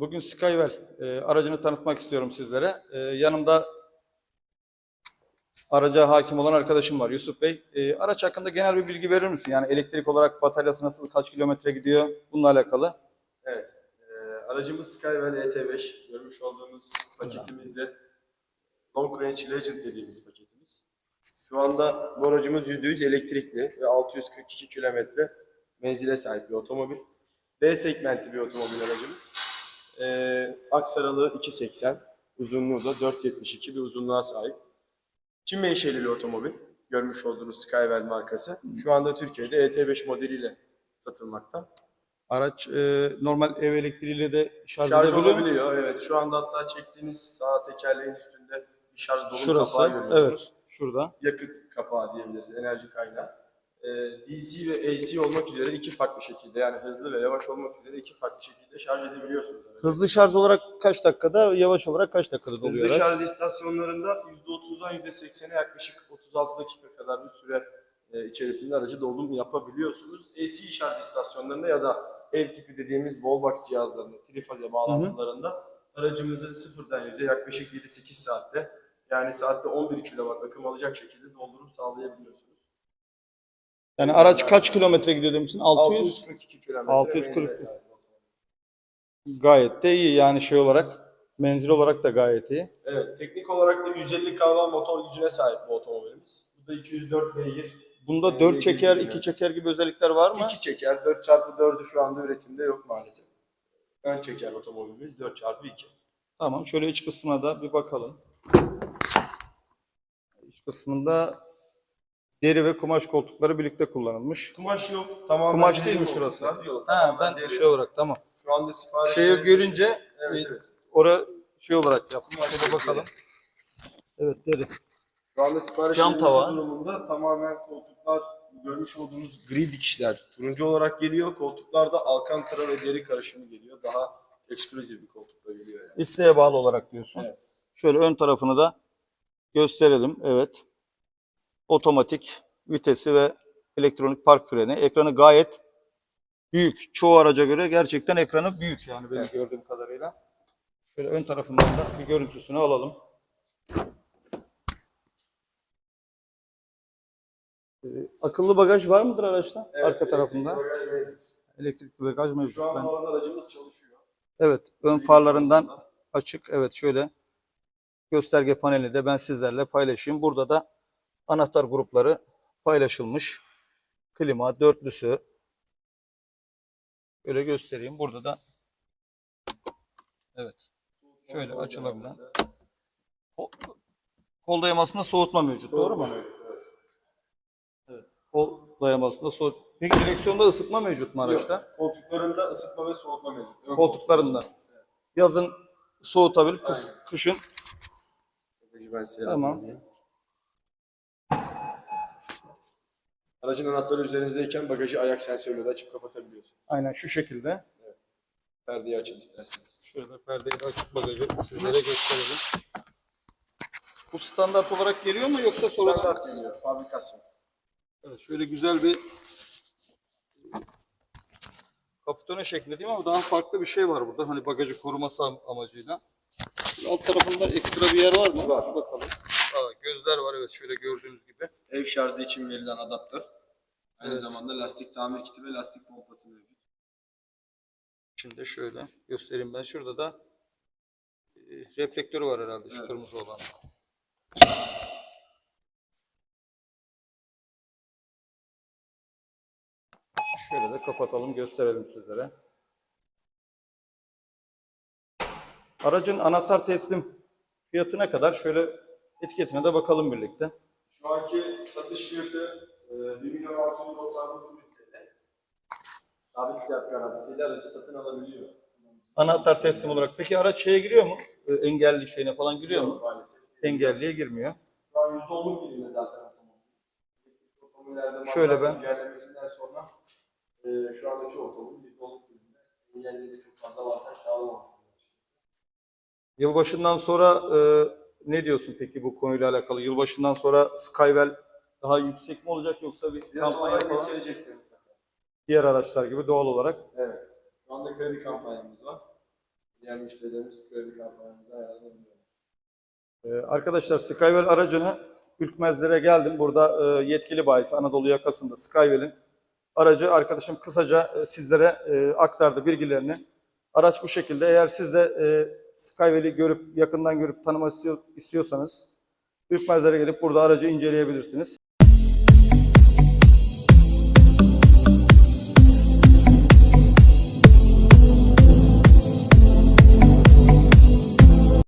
bugün Skywell e, aracını tanıtmak istiyorum sizlere. E, yanımda araca hakim olan arkadaşım var Yusuf Bey. E, araç hakkında genel bir bilgi verir misin? Yani elektrik olarak bataryası nasıl, kaç kilometre gidiyor? Bununla alakalı. Evet. Ee, aracımız Skywell ET5. Görmüş olduğunuz paketimizde Long Range Legend dediğimiz paketimiz. Şu anda bu aracımız %100 elektrikli ve 642 kilometre menzile sahip bir otomobil. B segmenti bir otomobil aracımız. Ee, aksaralı 2.80, uzunluğu da 4.72 bir uzunluğa sahip. Çin menşeli bir otomobil. Görmüş olduğunuz Skywell markası. Şu anda Türkiye'de ET5 modeliyle satılmakta. Araç e, normal ev elektriğiyle de şarj, Şarj edebiliyor mu? olabiliyor. Evet. Şu anda hatta çektiğiniz sağ tekerleğin üstünde bir şarj dolu Şurası, kapağı görüyorsunuz. evet, şurada. Yakıt kapağı diyebiliriz. Enerji kaynağı. Ee, DC ve AC olmak üzere iki farklı şekilde yani hızlı ve yavaş olmak üzere iki farklı şekilde şarj edebiliyorsunuz. aracı. Hızlı şarj olarak kaç dakikada, yavaş olarak kaç dakikada doluyor Hızlı araç? şarj istasyonlarında %30'dan %80'e yaklaşık 36 dakika kadar bir süre e, içerisinde aracı dolum yapabiliyorsunuz. AC şarj istasyonlarında ya da ev tipi dediğimiz wallbox cihazlarında, trifaze bağlantılarında aracımızı sıfırdan yüze yaklaşık 7-8 saatte yani saatte 11 kW akım alacak şekilde doldurum sağlayabiliyorsunuz. Yani araç kaç kilometre gidiyor demiştin? 600. 642 kilometre 640. menzile sahip otomobil. Gayet de iyi yani şey olarak, menzil olarak da gayet iyi. Evet, teknik olarak da 150 kW motor gücüne sahip bu otomobilimiz. Bu da 204 beygir Bunda Ee, 4 çeker, ilgili 2 çeker gibi özellikler var mı? 2 çeker, 4x4'ü şu anda üretimde yok maalesef. Ön çeker otomobilimiz 4x2. Tamam. Şöyle iç kısmına da bir bakalım. İç kısmında deri ve kumaş koltukları birlikte kullanılmış. Kumaş yok. Tamamen Kumaş değil mi şurası? Yok. Ha ben deri. şey olarak tamam. Şu anda sipariş Şeyi görünce Evet, evet. ora şey olarak yaptım. Şöyle bakalım. Evet deri. Şu anda sipariş Cam tava. durumunda tamamen koltuklar görmüş olduğunuz gri dikişler turuncu olarak geliyor. Koltuklarda alkantara ve deri karışımı geliyor. Daha ekskluzif bir koltukla geliyor yani. İsteğe bağlı olarak diyorsun. Evet. Şöyle ön tarafını da gösterelim. Evet. Otomatik vitesi ve elektronik park freni. Ekranı gayet büyük. Çoğu araca göre gerçekten ekranı büyük yani benim Evet. gördüğüm kadarıyla. Şöyle ön tarafından da bir görüntüsünü alalım. Ee, akıllı bagaj var mıdır araçta? Evet, Arka tarafında. bagaj mevcut. Elektrikli bagaj mevcut. Şu an Ben- aracımız çalışıyor. Evet, ön farlarından açık. Evet, şöyle gösterge paneli de ben sizlerle paylaşayım. Burada da anahtar grupları paylaşılmış. Klima dörtlüsü. Böyle göstereyim. Burada da evet. Şöyle açılabilen. Kol, dayamasında soğutma mevcut. Doğru mu? Evet. Kol dayamasında soğut. Peki direksiyonda ısıtma mevcut mu araçta? Yok, Koltuklarında ısıtma ve soğutma mevcut. Ön Koltuklarında. Yazın soğutabilir, kış, kışın koltuğu. Ben size Tamam. yardım Aracın anahtarı üzerinizdeyken bagajı ayak sensörüyle de açıp kapatabiliyorsunuz. aynen şu şekilde. Perdeyi açın isterseniz. Şöyle perdeyi de açıp bagajı sizlere gösterelim. Bu standart olarak geliyor mu yoksa sonradan? Standart geliyor, fabrikasyon. Evet, şöyle güzel bir kaputone şeklinde değil mi? Ama daha farklı bir şey var burada. Hani bagajı koruması am- amacıyla. Alt tarafında ekstra bir yer var mı? Var. Bakalım. Aa, gözler var evet şöyle gördüğünüz gibi. Ev şarjı için verilen adaptör. Aynı Evet. zamanda lastik tamir kiti ve lastik pompası mevcut. Şimdi şöyle göstereyim ben. Şurada da e, reflektörü var herhalde şu Evet. kırmızı olan. Şöyle de kapatalım gösterelim sizlere. Aracın anahtar teslim fiyatı ne kadar? Şöyle etiketine de bakalım birlikte. Şu anki satış fiyatı e, 1 milyon 699 bin TL. Sabit fiyat garantisiyle aracı satın alabiliyor. Anahtar teslim olarak. Peki araç şeye giriyor mu? E, Engelli şeyine falan giriyor mu? Maalesef. Engelliye girmiyor. Şu an %10'luk dilimde zaten otomobil. Otomobillerde Şöyle marka ben- güncellemesinden sonra e, şu anda çoğu otomobil %10'luk dilimde. Engelliye de çok fazla avantaj sağlamamış. oluyor açıkçası. Yılbaşından sonra e, ne diyorsun peki bu konuyla alakalı? Yılbaşından sonra Skywell daha yüksek mi olacak yoksa bir Fiyat kampanya falan? yükselecektir. Diğer araçlar gibi doğal olarak. Evet. Şu anda kredi kampanyamız var. diğer müşterilerimiz kredi kampanyamızda yararlanıyor. Ee, arkadaşlar Skywell aracını Ürkmezlere geldim. Burada e, yetkili bayisi Anadolu yakasında Skywell'in aracı arkadaşım kısaca e, sizlere e, aktardı bilgilerini. Araç bu şekilde. Eğer siz de e, Skywell'i görüp yakından görüp tanımak istiyor- istiyorsanız Ürkmezlere gelip burada aracı inceleyebilirsiniz.